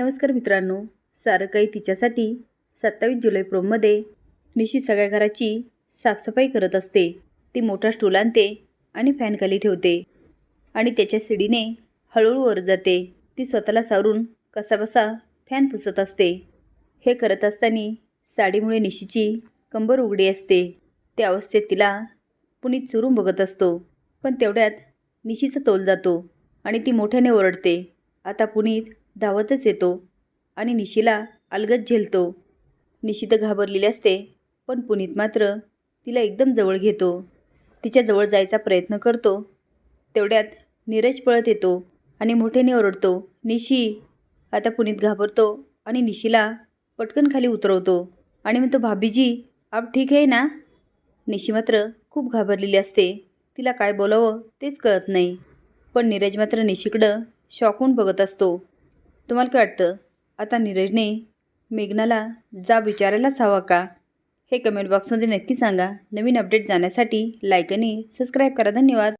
नमस्कार मित्रांनो सारं काही तिच्यासाठी सत्तावीस जुलै प्रोममध्ये निशी सगळ्या घराची साफसफाई करत असते. ती मोठा स्टूल आणते आणि फॅनखाली ठेवते आणि त्याच्या सिडीने हळूहळू वर जाते. ती स्वतःला सावरून कसाबसा फॅन पुसत असते. हे करत असताना साडीमुळे निशीची कंबर उघडी असते. त्या अवस्थेत तिला पुनीत चुरून बघत असतो. पण तेवढ्यात निशीचा तोल जातो आणि ती मोठ्याने ओरडते. आता पुनीत धावतच येतो आणि निशीला अलगद झेलतो. निशी तर घाबरलेली असते पण पुनीत मात्र तिला एकदम जवळ घेतो. तिच्या जवळ जायचा प्रयत्न करतो. तेवढ्यात नीरज पळत येतो आणि मोठ्याने ओरडतो निशी आता पुनीत घाबरतो आणि निशीला पटकन खाली उतरवतो आणि म्हणतो भाभीजी आप ठीक आहे ना? निशी मात्र खूप घाबरलेली असते. तिला काय बोलावं तेच कळत नाही. पण नीरज मात्र निशीकडं शॉकून बघत असतो. तुम्हाला काय वाटतं? आता नीरजने मेघनाला जा विचारायलाच हवा का? हे कमेंट बॉक्समध्ये नक्की सांगा. नवीन अपडेट जाण्यासाठी लाईक आणि सबस्क्राईब करा. धन्यवाद.